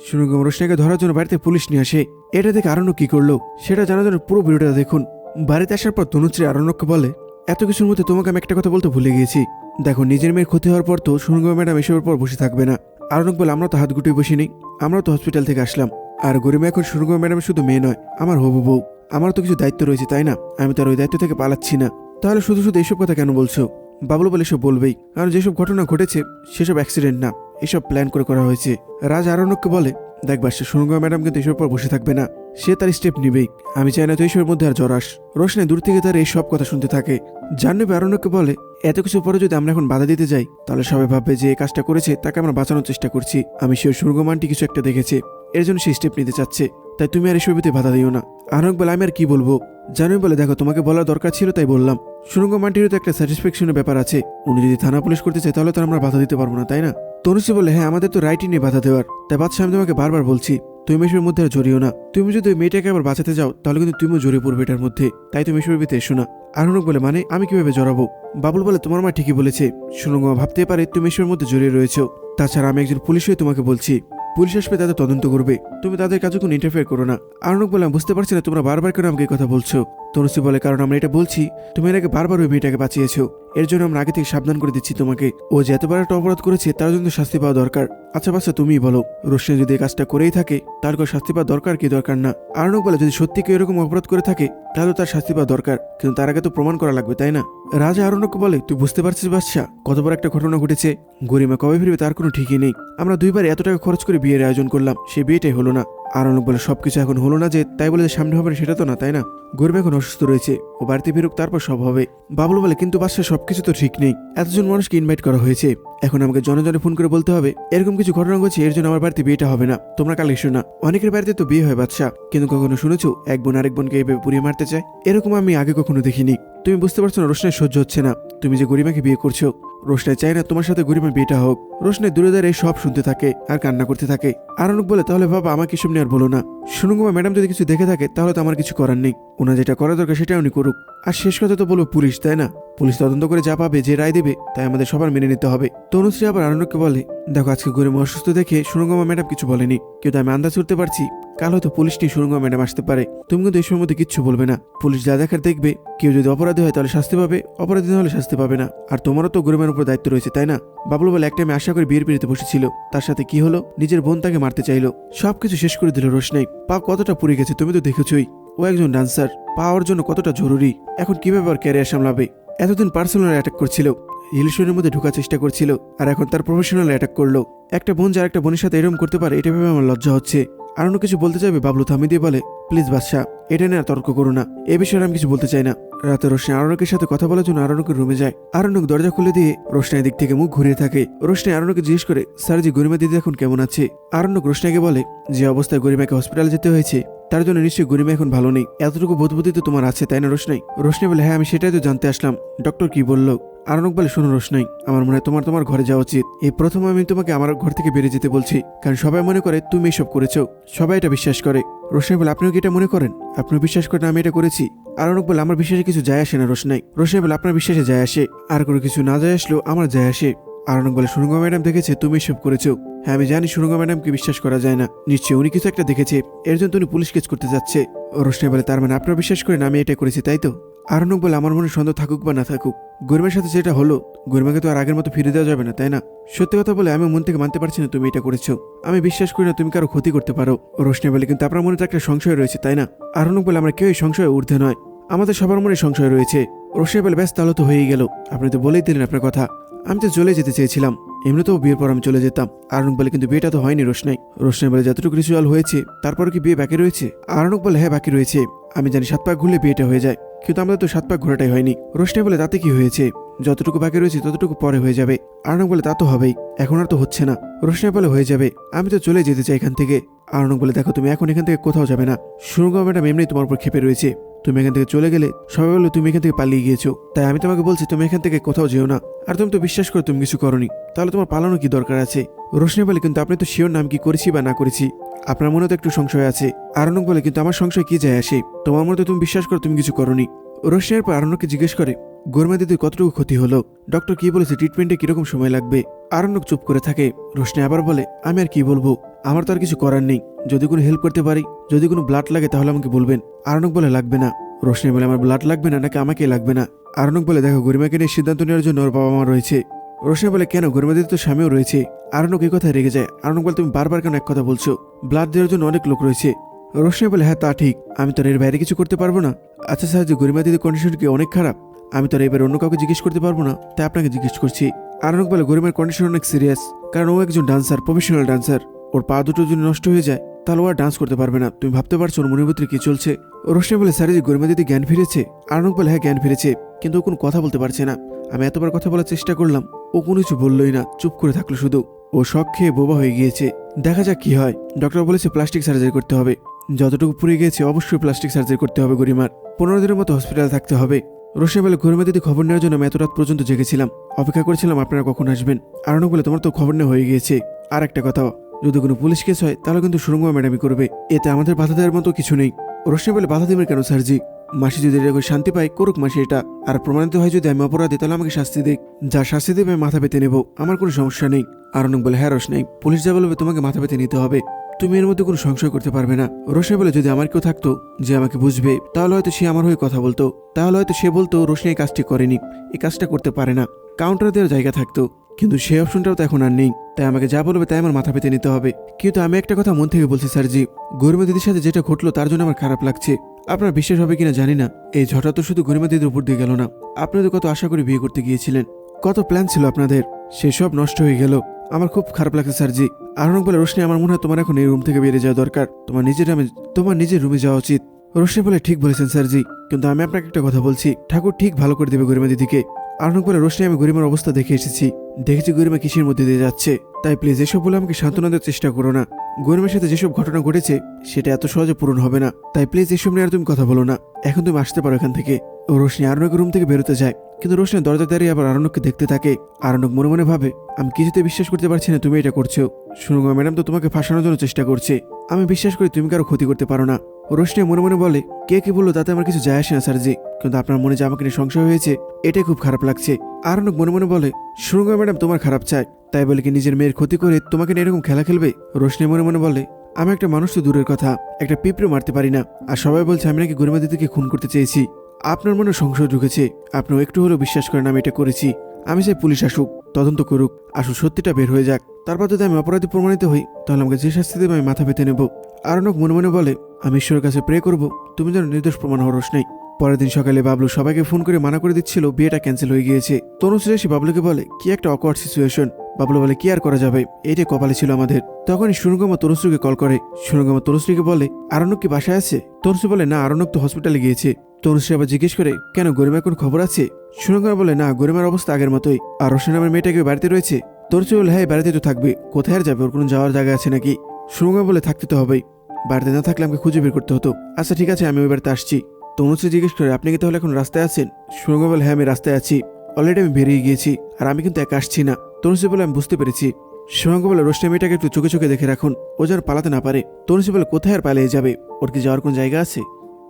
সুরঙ্গম রোশনাকে ধরার জন্য বাড়িতে পুলিশ নিয়ে আসে। এটা দেখে আরণ্যক কি করল, সেটা জানার জন্য পুরো ভিডিওটা দেখুন। বাড়িতে আসার পর তনুশ্রী আরণ্যককে বলে, এত কিছুর মধ্যে তোমাকে আমি একটা কথা বলতে ভুলে গিয়েছি। দেখো, নিজের মেয়ের ক্ষতি হওয়ার পর তো সুরঙ্গম ম্যাডাম এসবের পর বসে থাকবে না। আরণ্যক বলে, আমরা তো হাত গুটিয়ে বসে নেই আমরাও তো হসপিটাল থেকে আসলাম। আর গরিমা এখন সুরঙ্গম ম্যাডাম শুধু মেয়ে নয়, আমার হবু বউ। আমার তো কিছু দায়িত্ব রয়েছে, তাই না? আমি তো আর ওই দায়িত্ব থেকে পালাচ্ছি না। তাহলে শুধু শুধু এইসব কথা কেন বলছো? বাবলু বলে, এসব বলবেই। কারণ যেসব ঘটনা ঘটেছে, সেসব অ্যাক্সিডেন্ট না। এসব প্ল্যান করে করা হয়েছে। রাজ আরণ্যককে বলে দেখবার সে সুরঙ্গা ম্যাডাম কিন্তু এসবের পর বসে থাকবে না। সে তার স্টেপ নিবেই। আমি চাই না তো এইসবের মধ্যে আর জরাস রোশনে দূর থেকে তার এই সব কথা শুনতে থাকে। জাহ্নবী আরণ্যককে বলে, এত কিছু পরে যদি আমরা এখন বাধা দিতে যাই, তাহলে সবাই ভাববে যে এই কাজটা করেছে, তাকে আমরা বাঁচানোর চেষ্টা করছি। আমি সে সুরঙ্গমানটি কিছু একটা দেখেছে। এর জন্য সে স্টেপ নিতে চাচ্ছে। তাই তুমি আর এসবের ভিতরে বাধা দিও না। আরণ্যক বলে, আমি আর কি বলব? জানুই বলে, দেখো, তোমাকে বলার দরকার ছিল তাই বললাম। সুরঙ্গ মান্টিরও তো একটা স্যাটিসফ্যাকশনের ব্যাপার আছে। উনি যদি থানা পুলিশ করতে চায়, তাহলে তো আমরা বাধা দিতে পারব না, তাই না? তনুশ্রী বলে হ্যাঁ আমাদের তো রাইটই নেই বাধা দেওয়ার। তাই বাদশাহ, আমি তোমাকে বারবার বলছি, তুমি এসবের মধ্যে আর জড়িও না। তুমি যদি ওই মেয়েটাকে আবার বাঁচাতে যাও, তাহলে কিন্তু তুমিও জড়িয়ে পড়বে এটার মধ্যে। তাই তুমি এসবের ভিতরে এসো না। আরণক বলে মানে? আমি কীভাবে জড়াবো? বাবুল বলে, তোমার মা ঠিকই বলেছে। সুরঙ্গ ভাবতে পারে তুমি এসবের মধ্যে জড়িয়ে রয়েছো। তাছাড়া আমি একজন পুলিশ হয়ে তোমাকে বলছি। পুলিশ আসবে, তাদের তদন্ত করবে। তুমি তাদের কাছে কোনো ইন্টারফেয়ার করো না। আরণক বলে, আমি বুঝতে পারছি না তোমরা বারবার কেন আমাকে কথা বলছো। তনুশ্রী বলে, কারণ আমরা এটা বলছি, তুমি এর আগে বারবার ওই মেয়েটাকে বাঁচিয়েছো। এর জন্য আমরা আগে থেকে সাবধান করে দিচ্ছি তোমাকে। ও যে এতবার একটা অপরাধ করেছে, তার জন্য শাস্তি পাওয়া দরকার। আচ্ছা বাচ্চা তুমিই বলো। রোশনি যদি এই কাজটা করেই থাকে, তার কোনো শাস্তি পাওয়া দরকার কি দরকার না? আরণক বলে, যদি সত্যি কেউ এরকম অপরাধ করে থাকে, তাহলে তার শাস্তি পাওয়া দরকার। কিন্তু তার আগে তো প্রমাণ করা লাগবে, তাই না? রাজা আরণ্যকে বলে, তুই বুঝতে পারছিস বাচ্চা কত বড় একটা ঘটনা ঘটেছে। গরিমা কবে ফিরবে তার কোনো ঠিকই নেই। আমরা দুইবার এত টাকা খরচ করে বিয়ের আয়োজন করলাম, সে বিয়েটাই হলো না। আরণ্যক বলে, সবকিছু এখন হলো না যে, তাই বলে যে সামনে হবে সেটা তো না, তাই না? গরিমা এখন অসুস্থ রয়েছে, ও বাড়িতে ফিরুক, তারপর সব হবে। বাবলু বলে, কিন্তু বাচ্চা, সবকিছু তো ঠিক নেই। এতজন মানুষকে ইনভাইট করা হয়েছে। এখন আমাকে জনে জনে ফোন করে বলতে হবে, এরকম কিছু ঘটনা ঘটছে, এর জন্য আমার বাড়িতে বিয়েটা হবে না। তোমরা কাল এসো না। অনেকের বাড়িতে তো বিয়ে হয় বাচ্চা কিন্তু কখনো শুনেছো, এক বোন আরেক বোনকে এভাবে পুড়িয়ে মারতে চায়? এরকম আমি আগে কখনো দেখিনি। তুমি বুঝতে পারছ না রোশনের সহ্য হচ্ছে না। তুমি যে গরিমাকে বিয়ে করছ রোশনাই চায় না তোমার সাথে গরিমার বিয়েটা হোক। রোশনাই দূরে দাঁড়িয়ে সব শুনতে থাকে আর কান্না করতে থাকে। আরনুক বলে, তাহলে বাবা আমাকে এসব নিয়ে আর বলো না। সুনুগুমা ম্যাডাম যদি কিছু দেখে থাকে, তাহলে তো আমার কিছু করার নেই। ওনার যেটা করা দরকার সেটা উনি করুক। আর শেষ কথা তো বলব পুলিশ, তাই না? পুলিশ তদন্ত করে যা পাবে, যে রায় দেবে, তাই আমাদের সবার মেনে নিতে হবে। তনুশ্রী আবার আরণ্যককে বলে, দেখো, আজকে গরিমা অসুস্থ দেখে সুরঙ্গমা ম্যাডাম কিছু বলেনি। কিন্তু আমি আন্দাজ করতে পারছি, কাল হয়তো পুলিশ নিয়ে ম্যাডাম আসতে পারে। তুমি কিন্তু এই মধ্যে কিচ্ছু বলবে না। পুলিশ যা দেখার দেখবে, কেউ যদি অপরাধী হয় তাহলে শাস্তি পাবে, অপরাধী না হলে শাস্তি পাবে না। আর তোমারও তো গরিমের উপর দায়িত্ব রয়েছে, তাই না? বাবলু বলে একটা মেয়ে আশা করে বিয়ের পিড়িতে বসেছিল। তার সাথে কি হলো? নিজের বোন তাকে মারতে চাইলো। সবকিছু শেষ করে দিল রোশনাই। পা কতটা পুড়ে গেছে তুমি তো দেখেছই। ও একজন ডান্সার পাওয়ার জন্য কতটা জরুরি। এখন কীভাবে আর ক্যারিয়ার সামলাবে? এতদিন পার্সোনাল অ্যাটাক করছিল। রিলেশনের মধ্যে ঢোকার চেষ্টা করছিল। আর এখন তার প্রফেশনাল অ্যাটাক করল। একটা বোন যার একটা বোনের সাথে এরম করতে পারে, এটা ভেবে আমার লজ্জা হচ্ছে। আর অন্য কিছু বলতে চাইবে? বাবলু থামিয়ে দিয়ে বলে, প্লিজ বাদশাহ, এটা নিয়ে আর তর্ক করো না। এ বিষয়ে আমি কিছু বলতে চাই না। রাতে রোশনি আরণকের সাথে কথা বলার জন্য আরণকের রুমে যায়। আরণক দরজা খুলে দিয়ে রোশনাই দিক থেকে মুখ ঘুরিয়ে থাকে। রোশনি আরণকে জিজ্ঞেস করে, স্যার জি গরিমা দিদি এখন কেমন আছে? আরণ্যক রোশনাইকে বলে, যে অবস্থায় গরিমাকে হসপিটালে যেতে হয়েছে তার জন্য নিশ্চয়ই গরিমা এখন ভালো নেই। এতটুকু বোধবুদ্ধি তো তোমার আছে, তাই না রোশনাই? রোশনাই বলে হ্যাঁ আমি সেটাই তো জানতে আসলাম। ডক্টর কি বলল? আরণক বলে, শোনো রোশনাই, আমার মনে হয় তোমার তোমার ঘরে যাওয়া উচিত। এই প্রথম আমি তোমাকে আমার ঘর থেকে বেরিয়ে যেতে বলছি, কারণ সবাই মনে করে তুমি এসব করেছ। সবাই এটা বিশ্বাস করে। রোশনাই বলে, আপনিও কি এটা মনে করেন? আপনিও বিশ্বাস করেন, আমি এটা করেছি। আরণক বলে, আমার বিশ্বাসে কিছু যায় আসে না রোশনাই। রোশনাই বলে, আপনার বিশ্বাসে যায় আসে। আর কোনো কিছু না যায় আসলেও আমার যায় আসে। আরণক বলে সুরঙ্গ ম্যাডাম দেখেছে, তুমি এসব করেছ। হ্যাঁ আমি জানি সুরঙ্গ ম্যাডামকে বিশ্বাস করা যায় না। নিশ্চয়ই উনি কিছু একটা দেখেছে। এর জন্য উনি পুলিশ কেস করতে যাচ্ছে। রোশনাই বলে, তার মানে আপনার বিশ্বাস করেন আমি এটা করেছি, তাই তো? আরণক বলে, আমার মনে সন্দেহ থাকুক বা না থাকুক, গরিমার সাথে যেটা হলো, গরিমাকে তো আর আগের মতো ফিরে দেওয়া যাবে না, তাই না? সত্যি কথা বলে, আমি মন থেকে মানতে পারছি না তুমি এটা করেছ। আমি বিশ্বাস করি না তুমি কারও ক্ষতি করতে পারো। রোশনি বলে, কিন্তু আপনার মনে তো একটা সংশয় রয়েছে, তাই না? আরণক বলে, আমরা কেউই সংশয় ঊর্ধ্বে নয়। আমাদের সবার মনে সংশয় রয়েছে। রোশনি বলে ব্যস্ত তাহলে তো হয়েই গেল। আপনি তো বলেই দিলেন আপনার কথা। আমি তো চলে যেতে চেয়েছিলাম। এমনিতেও বিয়ের পর আমি চলে যেতাম। আরণক বলে কিন্তু বিয়েটা তো হয়নি রোশনাই। রোশনাই বলে যতটুকু রিচুয়াল হয়েছে তারপর কি বিয়ে বাকি রয়েছে? আরণক বলে হ্যাঁ বাকি রয়েছে। আমি জানি সাত পাক ঘুরলে বিয়েটা হয়ে যায়, কিন্তু আমাদের তো সাত পাক ঘোরাটাই হয়নি। রোশনাই বলে, তাতে কি হয়েছে? যতটুকু বাকি রয়েছে, ততটুকু পরে হয়ে যাবে। আরণক বলে, তা তো হবেই, এখন আর তো হচ্ছে না। রোশনাই বলে, হয়ে যাবে। আমি তো চলে যেতে চাই এখান থেকে। আরণক বলে, দেখো, তুমি এখন এখান থেকে কোথাও যাবে না। সুরঙ্গ ম্যাডাম এমনি তোমার উপর খেপে রয়েছে। তুমি এখান থেকে চলে গেলে সবাই বলল, তুমি এখান থেকে পালিয়ে গিয়েছো। তাই আমি তোমাকে বলছি, তুমি এখান থেকে কোথাও যেও না। আর তুমি তো বিশ্বাস করো তুমি কিছু করনি। তাহলে তোমার পালানো কি দরকার আছে? রোশনি বলে, কিন্তু আপনি তো শিওর নাম কি করেছি বা না করেছি? আপনার মনে তো একটু সংশয় আছে। আরণক বলে, কিন্তু আমার সংশয় কি যায় আসে? তোমার মনে তো তুমি বিশ্বাস করো তুমি কিছু করনি। রোশনির পর আরণ্যককে জিজ্ঞেস করে, গোরমা দিদির কতটুকু ক্ষতি হলো? ডক্টর কি বলেছে? ট্রিটমেন্টে কীরকম সময় লাগবে? আরণ্যক চুপ করে থাকে। রোশনি আবার বলে, আমি আর কি বলব? আমার তো আর কিছু করার নেই। যদি কোনো হেল্প করতে পারি, যদি কোনো ব্লাড লাগে তাহলে আমাকে বলবেন। আরণক বলে লাগবে না। রোশনি বলে, আমার ব্লাড লাগবে না নাকি আমাকে লাগবে না? আরণক বলে, দেখো, গরিমাকে নিয়ে সিদ্ধান্ত নেওয়ার জন্য ওর বাবা মা রয়েছে। রোশনি বলে, কেন? গরিমা দিদি তো স্বামীও রয়েছে। আরণক এই কথায় রেগে যায়। আরণক বলে, তুমি বারবার কেন এক কথা বলছো? ব্লাড দেওয়ার জন্য অনেক লোক রয়েছে। রোশনি বলে হ্যাঁ তা ঠিক। আমি তো এর বাইরে কিছু করতে পারব না। আচ্ছা স্যার, যে গরিমা দিদির কন্ডিশন কি অনেক খারাপ? আমি তো এবার অন্য কাউকে জিজ্ঞেস করতে পারব না, তাই আপনাকে জিজ্ঞেস করছি। আরণক বলে, গরিমার কন্ডিশন অনেক সিরিয়াস কারণ ও একজন ডান্সার প্রফেশনাল ডান্সার ওর পা দুটো যদি নষ্ট হয়ে যায়, তাহলে ও আর ডান্স করতে পারবে না। তুমি ভাবতে পারছ ওর মনের ভিতরে কি চলছে? রোশনি বলে, স্যার যে গরিমা দিদি জ্ঞান ফিরেছে? আরণক বলে হ্যাঁ জ্ঞান ফিরেছে, কিন্তু ও কোনো কথা বলতে পারছে না। আমি এতবার কথা বলার চেষ্টা করলাম, ও কোনো কিছু বললোই না, চুপ করে থাকল শুধু। ও সব খেয়ে বোবা হয়ে গিয়েছে। দেখা যাক কি হয়। ডক্টর বলেছে, প্লাস্টিক সার্জারি করতে হবে। যতটুকু পুড়ে গিয়েছে, অবশ্যই প্লাস্টিক সার্জারি করতে হবে গরিমার। পনেরো দিনের মতো হসপিটালে থাকতে হবে। রোশনি বলে গরিমা দিদি খবর নেওয়ার জন্য আমি এত রাত পর্যন্ত জেগেছিলাম। অপেক্ষা করেছিলাম আপনারা কখন আসবেন? আরণক বলে, তোমার তো খবর নেওয়া হয়ে গিয়েছে। আর একটা কথা যদি কোনো পুলিশ কেস হয়, তাহলে কিন্তু সুরঙ্গ ম্যাডামই করবে। এতে আমাদের বাধা দেওয়ার মতো কিছু নেই। রোশনি বলে, বাধা দেবেন কেন, স্যারজি? মাসি যদি এটা করে শান্তি পায়, করুক মাসি এটা। আর প্রমাণিত হয় যদি আমি অপরাধী, তাহলে আমাকে শাস্তি দেখ যা শাস্তি দেবে মাথা পেতে নেব। আমার কোনো সমস্যা নেই। আর আরণক বলে হ্যাঁ রোশনাই পুলিশ যা বলবে, তোমাকে মাথা পেতে নিতে হবে। তুমি এর মধ্যে কোনো সংশয় করতে পারবে না। রোশনি বলে, যদি আমার কেউ থাকতো, যে আমাকে বুঝবে, তাহলে হয়তো সে আমার হয়ে কথা বলতো। তাহলে হয়তো সে বলতো রোশনি এই কাজটি করেনি। এই কাজটা করতে পারে না। কাউন্টার দেওয়ার জায়গা থাকতো। কিন্তু সেই অপশনটাও তো এখন আর নেই। তাই আমাকে যা বলবে তাই আমার মাথা পেতে নিতে হবে। কিন্তু আমি একটা কথা মন থেকে বলছি, স্যারজি। গরিমা দিদির সাথে যেটা ঘটলো তার জন্য আমার খারাপ লাগছে। আপনার বিশ্বাস হবে কিনা জানি না। এই ঝটা তো শুধু গরিমা দিদির উপর দিয়ে গেল না। আপনাদের কত আশা করে বিয়ে করতে গিয়েছিলেন? কত প্ল্যান ছিল আপনাদের? সেসব নষ্ট হয়ে গেল। আমার খুব খারাপ লাগছে, স্যারজি। আরণক বলে, রোশনি, আমার মনে হয় তোমার এখন এই রুম থেকে বেরিয়ে যাওয়া দরকার। তোমার নিজের তোমার নিজের রুমে যাওয়া উচিত। রোশনি বলে, ঠিক বলেছেন, স্যারজি। কিন্তু আমি আপনাকে একটা কথা বলছি। ঠাকুর ঠিক ভালো করে দেবে গরিমা দিদিকে। আরণক বলে রোশনি, আমি গরিমার অবস্থা দেখে এসেছি। দেখেছি গরিমা কিসের মধ্যে দিয়ে যাচ্ছে। তাই প্লিজ এসব বলে আমাকে সান্ত্বনা দেওয়ার চেষ্টা করো না। গরিমের সাথে যেসব ঘটনা ঘটেছে, সেটা এত সহজে পূরণ হবে না। তাই প্লিজ এসব নিয়ে আর তুমি কথা বলো না। এখন তুমি আসতে পারো এখান থেকে। ও রোশনি আরণকের রুম থেকে বেরোতে যায়। কিন্তু রোশনি দরজা দাঁড়িয়ে আবার আরণককে দেখতে থাকে। আরণক মনে মনে ভাবে, আমি কিছুতে বিশ্বাস করতে পারছি না, তুমি এটা করছ। শুনুন ম্যাডাম, তো তোমাকে ফাঁসানোর জন্য চেষ্টা করছে। আমি বিশ্বাস করি তুমি কারও ক্ষতি করতে পারো না। রোশনি মনে মনে বলে, কে কে বলল তাতে আমার কিছু যায় আসে না, স্যারজি। কিন্তু আপনার মনে যে আমাকে নিয়ে সংশয় হয়েছে, এটাই খুব খারাপ লাগছে। আরণক মনে মনে বলে শুনুন ম্যাডাম তোমার খারাপ চায়। তাই বলে কি নিজের মেয়ের ক্ষতি করে তোমাকে নিয়ে এরকম খেলা খেলবে? রোশনি মনে মনে বলে, আমি একটা মানুষ তো দূরের কথা, একটা পিঁপড়ে মারতে পারি না। আর সবাই বলছে আমি নাকি গরিমা দিদিকে খুন করতে চেয়েছি। আপনার মনে সংশয় ঢুকেছে, আপনিও একটু হলেও বিশ্বাস করেন আমি এটা করেছি। আমি চাই পুলিশ আসুক, তদন্ত করুক আসুক সত্যিটা বের হয়ে যাক। তারপর যদি আমি অপরাধী প্রমাণিত হই, তাহলে আমাকে যে শাস্তি দেবে আমি মাথা পেতে নেব। আরণক মনে মনে বলে, আমি ঈশ্বরের কাছে প্রে করব। তুমি যেন নির্দোষ প্রমাণ হরস নেই। পরের দিন সকালে বাবলু সবাইকে ফোন করে মানা করে দিচ্ছিল, বিয়েটা ক্যান্সেল হয়ে গিয়েছে। তনুশ্রী এসে বাবলুকে বলে, কি একটা অকওয়ার্ড সিচুয়েশন বাবলু বলে, কি আর করা যাবে? এইটাই কপালে ছিল আমাদের। তখনই সুরঙ্গমা তনুশ্রীকে কল করে। সুরঙ্গমা তনুশ্রীকে বলে আরণ্যক কি বাসায় আছে? তনুশ্রী বলে, না আরণ্যক তো হসপিটালে গিয়েছে। তনুশ্রী আবার জিজ্ঞেস করে, কেন, গরিমার কোন খবর আছে? সুরঙ্গমা বলে, না, গরিমার অবস্থা আগের মতোই। আর রোশন নামের মেয়েটাকে বাড়িতে রয়েছে? তনুশ্রী বলে হ্যাঁ বাড়িতে তো থাকবে। কোথায় আর যাবে? ওর কোনো যাওয়ার জায়গা আছে নাকি? সুরঙ্গমা বলে, থাকতে তো হবেই। বাড়িতে না থাকলে আমাকে খুঁজে বের করতে হতো। আচ্ছা ঠিক আছে, আমি ওই বাড়িতে আসছি। তনুশ্রী জিজ্ঞেস করে, আপনি কি তাহলে এখন রাস্তায় আছেন? সুরঙ্গ বলে হ্যাঁ আমি রাস্তায় আছি। অলরেডি আমি বেরিয়ে গিয়েছি, আর আমি কিন্তু একা আসছি না। তনুশ্রী বলে, আমি বুঝতে পেরেছি। সুরঙ্গ বলে রোশনি মেয়েটাকে একটু চোখে চোখে দেখে রাখুন। ও যেন পালাতে না পারে। তনুশ্রী বলে, কোথায় আর পালিয়ে যাবে? ওর কি যাওয়ার কোন জায়গা আছে?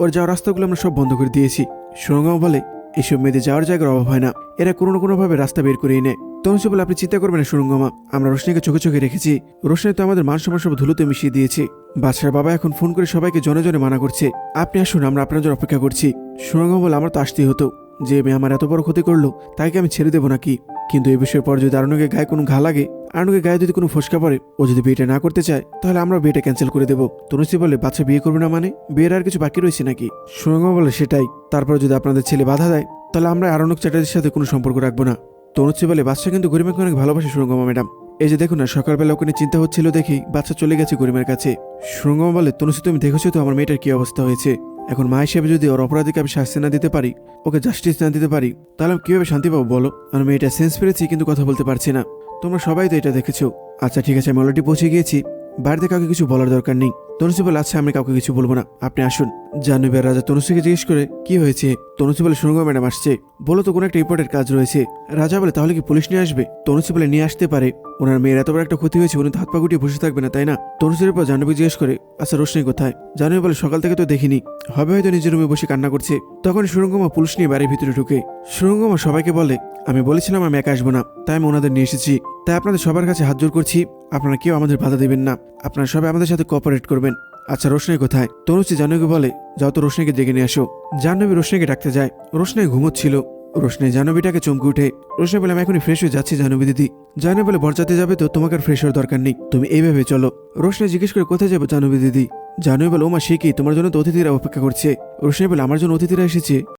ওর যাওয়ার রাস্তাগুলো আমরা সব বন্ধ করে দিয়েছি। সুরঙ্গ বলে এসব মেয়েদের যাওয়ার জায়গার অভাব হয় না। এরা কোনো না কোনোভাবে রাস্তা বের করিয়ে নেয় তনুশ্রী বলে, আপনি চিন্তা করবেন না, সুরঙ্গমা। আমরা রোশনিকে চোখে চোখে রেখেছি। রোশনি তো আমাদের মান সম্মান সব ধুলোতে মিশিয়ে দিয়েছে। বাদশার বাবা এখন ফোন করে সবাইকে জনে জনে মানা করছে। আপনি আসুন, আমরা আপনার জন্য অপেক্ষা করছি। সুরঙ্গম বলে, আমার তো আসতেই হতো। যে মেয়ে আমার এত বড় ক্ষতি করল, তাকে আমি ছেড়ে দেবো নাকি? কিন্তু এ বিষয়ের পর যদি আরণকের গায়ে কোনো ঘা লাগে আরণকের গায়ে যদি কোনো ফসকা পড়ে, ও যদি বিয়েটা না করতে চায়, তাহলে আমরা বিয়েটা ক্যান্সেল করে দেবো। তনুশ্রী বলে বাচ্চা বিয়ে করবে না মানে? বিয়ের আর কিছু বাকি রয়েছে নাকি? সুরঙ্গম বলে, সেটাই। তারপর যদি আপনাদের ছেলে বাধা দেয়, তাহলে আমরা আরণক চ্যাটার্জির সাথে কোনো সম্পর্ক রাখব না। তনুশ্রী বলে বাচ্চা কিন্তু গরিমাকে অনেক ভালোবাসে সুরঙ্গমা ম্যাডাম। এই যে দেখুন না, সকালবেলা ওখানে চিন্তা হচ্ছিল দেখি বাচ্চা চলে গেছে গরিমের কাছে। সুরঙ্গমা বলে, তনুশ্রী, তুমি দেখেছ তো আমার মেয়েটার কি অবস্থা হয়েছে? এখন মা হিসেবে যদি ওর অপরাধীকে আমি শাস্তি না দিতে পারি, ওকে জাস্টিস না দিতে পারি, তাহলে আমি কীভাবে শান্তি পাবো বলো? আমার মেয়েটা সেন্স পেরেছি, কিন্তু কথা বলতে পারছি না। তোমরা সবাই তো এটা দেখেছ। আচ্ছা ঠিক আছে, আমি অলরেডি পৌঁছে গিয়েছি। বাড়িতে কাউকে কিছু বলার দরকার নেই। তনুশ্রী বলে আচ্ছা আমি কাউকে কিছু বলব না। আপনি আসুন। জাহ্নবীর রাজা তনুশ্রীকে জিজ্ঞেস করে, কি হয়েছে? তনুশ্রী বলে সুরঙ্গ ম্যাডাম আসছে। বলো তো, কোনো একটা ইম্পর্টেন্ট কাজ রয়েছে। রাজা বলে, তাহলে কি পুলিশ নিয়ে আসবে? তনুশ্রী বলে নিয়ে আসতে পারে। ওনার মেয়ের এত বড় একটা ক্ষতি হয়েছে, উনি হাত পা গুটিয়ে বসে থাকবে না, তাই না? তনুশ্রীর পর জাহ্নবী জিজ্ঞেস করে আচ্ছা রোশনি কোথায়? জাহ্নবী বলে, সকাল থেকে তো দেখিনি। হবে হয়তো নিজের রুমে বসে কান্না করছে। তখন সুরঙ্গমা পুলিশ নিয়ে বাড়ির ভিতরে ঢুকে। সুরঙ্গমা সবাইকে বলে, আমি বলেছিলাম আমি একা আসব না, তাই আমি ওনাদের নিয়ে এসেছি। তাই আপনাদের সবার কাছে হাত জোর করছি। আপনারা কেউ আমাদের বাধা দেবেন না। আপনারা সবাই আমাদের সাথে কোঅপারেট করবেন। আচ্ছা রোশনাই কোথায়? তরুচি জাহ্নবী বলে, যাও তো রোশনাইকে ডেকে নিয়ে আসো। জাহ্নবী রোশনাইকে ডাকতে যায়। রোশনাই ঘুমোচ্ছিল। রোশনাই জাহ্নবীটাকে চমকে উঠে, রোশনাই বলে আমি এখনই ফ্রেশ হয়ে যাচ্ছি জাহ্নবী দিদি। জাহ্নবী বলে বরজাতে যাবে তো, তোমাকে আর ফ্রেশ হওয়ার দরকার নেই। তুমি এইভাবে চলো। রোশনাই জিজ্ঞেস করে, কোথায় যাব জাহ্নবী দিদি? জাহ্নবী বলে ওমা সে কি? তোমার জন্য তো অতিথিরা অপেক্ষা করছে। রোশনাই বলে, আমার জন্য অতিথিরা এসেছে।